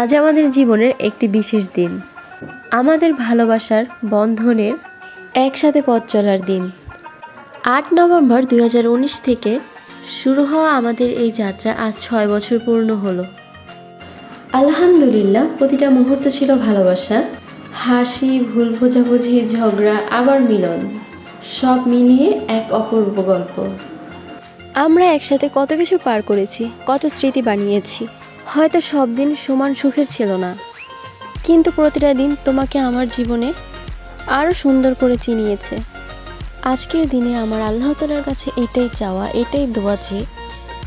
আজ আমাদের জীবনের একটি বিশেষ দিন। আমাদের ভালোবাসার বন্ধনের একসাথে পথ চলার দিন। আট নভেম্বর দু হাজার উনিশ থেকে শুরু হওয়া আমাদের এই যাত্রা আজ ছয় বছর পূর্ণ হলো। আলহামদুলিল্লাহ, প্রতিটা মুহূর্ত ছিল ভালোবাসা। হাসি, ভুল বোঝাবুঝি, ঝগড়া, আবার মিলন, সব মিলিয়ে এক অপূর্ব গল্প। আমরা একসাথে কত কিছু পার করেছি, কত স্মৃতি বানিয়েছি। হয়তো সব দিন সমান সুখের ছিল না। কিন্তু প্রতিটা দিন তোমাকে আমার জীবনে আরও সুন্দর করে চিনিয়েছে। আজকের দিনে আমার আল্লাহ তালার কাছে এটাই চাওয়া, এটাই দোয়া যে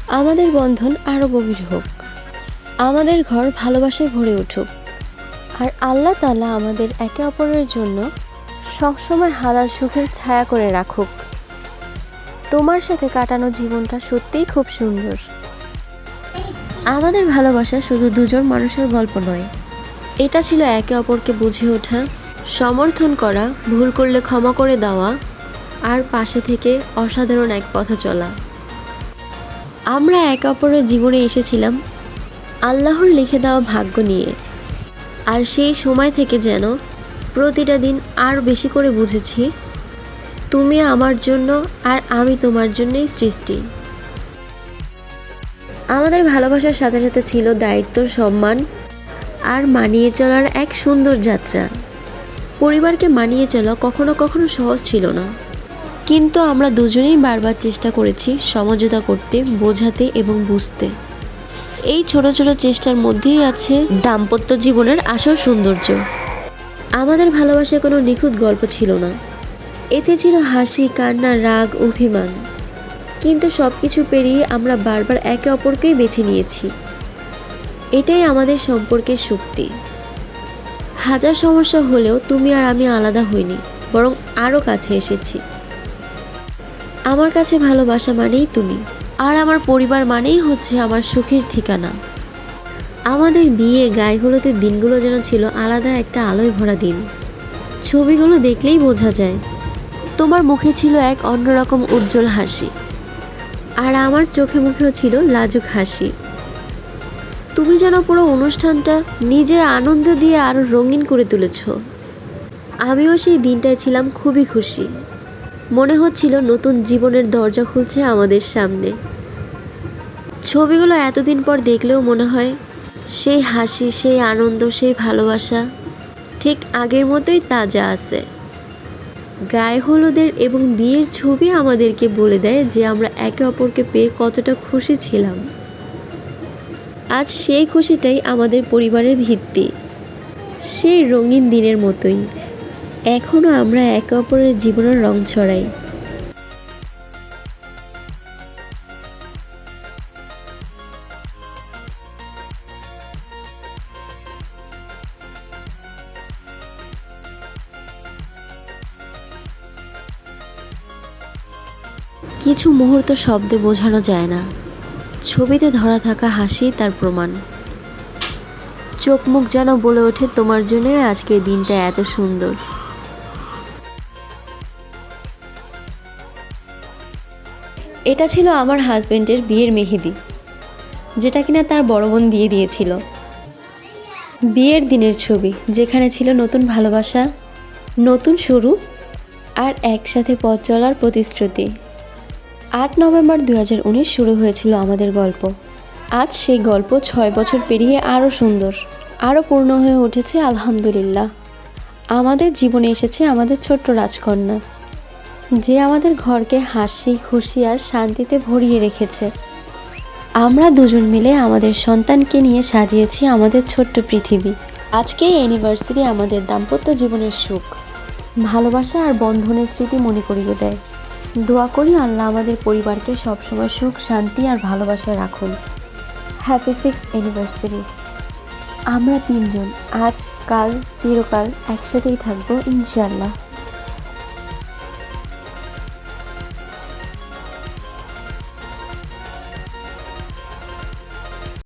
আমাদের বন্ধন আরও গভীর হোক। আমাদের ঘর ভালোবাসায় ভরে উঠুক। আর আল্লাহ তালা আমাদের একে অপরের জন্য সবসময় হালাল সুখের ছায়া করে রাখুক। তোমার সাথে কাটানো জীবনটা সত্যিই খুব সুন্দর। আমাদের ভালোবাসা শুধু দুজন মানুষের গল্প নয়। এটা ছিল একে অপরকে বুঝে ওঠা, সমর্থন করা, ভুল করলে ক্ষমা করে দেওয়া, আর পাশে থেকে অসাধারণ এক পথে চলা। আমরা একে অপরের জীবনে এসেছিলাম আল্লাহর লিখে দেওয়া ভাগ্য নিয়ে। আর সেই সময় থেকে যেন প্রতিটা দিন আর বেশি করে বুঝেছি, তুমি আমার জন্য আর আমি তোমার জন্যই সৃষ্টি। আমাদের ভালোবাসার সাথে সাথে ছিল দায়িত্ব, সম্মান আর মানিয়ে চলার এক সুন্দর যাত্রা। পরিবারকে মানিয়ে চলা কখনো কখনো সহজ ছিল না। কিন্তু আমরা দুজনেই বারবার চেষ্টা করেছি সমঝোতা করতে, বোঝাতে এবং বুঝতে। এই ছোট ছোট চেষ্টার মধ্যেই আছে দাম্পত্য জীবনের আসল সৌন্দর্য। আমাদের ভালোবাসায় কোনো নিখুঁত গল্প ছিল না। এতে ছিল হাসি, কান্না, রাগ, অভিমান। কিন্তু সব কিছু পেরিয়ে আমরা বারবার একে অপরকেই বেছে নিয়েছি। এটাই আমাদের সম্পর্কের শক্তি। হাজার সমস্যা হলেও তুমি আর আমি আলাদা হইনি, বরং আরও কাছে এসেছি। আমার কাছে ভালোবাসা মানেই তুমি, আর আমার পরিবার মানেই হচ্ছে আমার সুখের ঠিকানা। আমাদের বিয়ে গায়ে হলুদের দিনগুলো যেন ছিল আলাদা একটা আলোয় ভরা দিন। ছবিগুলো দেখলেই বোঝা যায়, তোমার মুখে ছিল এক অন্যরকম উজ্জ্বল হাসি। আর আমার চোখে মুখেও ছিল লাজুক হাসি। তুমি যেন পুরো অনুষ্ঠানটা নিজের আনন্দ দিয়ে আরও রঙিন করে তুলেছ। আমিও সেই দিনটায় ছিলাম খুবই খুশি। মনে হচ্ছিল নতুন জীবনের দরজা খুলছে আমাদের সামনে। ছবিগুলো এতদিন পর দেখলেও মনে হয় সেই হাসি, সেই আনন্দ, সেই ভালোবাসা ঠিক আগের মতোই তাজা আছে। গায়ে হলুদের এবং বিয়ের ছবি আমাদেরকে বলে দেয় যে আমরা একে অপরকে পেয়ে কতটা খুশি ছিলাম। আজ সেই খুশিটাই আমাদের পরিবারের ভিত্তি। সেই রঙিন দিনের মতোই। এখনও আমরা একে অপরের জীবনের রং ছড়াই। কিছু মুহূর্ত শব্দে বোঝানো যায় না। ছবিতে ধরা থাকা হাসি তার প্রমাণ। চোখ মুখ যেন বলে ওঠে, তোমার জন্যই আজকের দিনটা এত সুন্দর। এটা ছিল আমার হাজবেন্ডের বিয়ের মেহেদি, যেটা কিনা তার বড় বোন দিয়ে দিয়েছিল। বিয়ের দিনের ছবি, যেখানে ছিল নতুন ভালোবাসা, নতুন শুরু, আর একসাথে পথ চলার প্রতিশ্রুতি। আট নভেম্বর দু হাজার উনিশ শুরু হয়েছিল আমাদের গল্প। আজ সেই গল্প ছয় বছর পেরিয়ে আরও সুন্দর, আরও পূর্ণ হয়ে উঠেছে, আলহামদুলিল্লাহ। আমাদের জীবনে এসেছে আমাদের ছোট্ট রাজকন্যা। যে আমাদের ঘরকে হাসি, খুশি আর শান্তিতে ভরিয়ে রেখেছে। আমরা দুজন মিলে আমাদের সন্তানকে নিয়ে সাজিয়েছি আমাদের ছোট্ট পৃথিবী। আজকে এই অ্যানিভার্সারি আমাদের দাম্পত্য জীবনের সুখ। ভালোবাসা আর বন্ধনের স্মৃতি মনে করিয়ে দেয়। দোয়া করি আল্লাহ আমাদের পরিবারকে সবসময় সুখ, শান্তি আর ভালোবাসায় রাখুন। হ্যাপি সিক্স অ্যানিভার্সারি আমরা তিনজন, আজ, কাল, চিরকাল একসাথেই থাকব ইনশাল্লাহ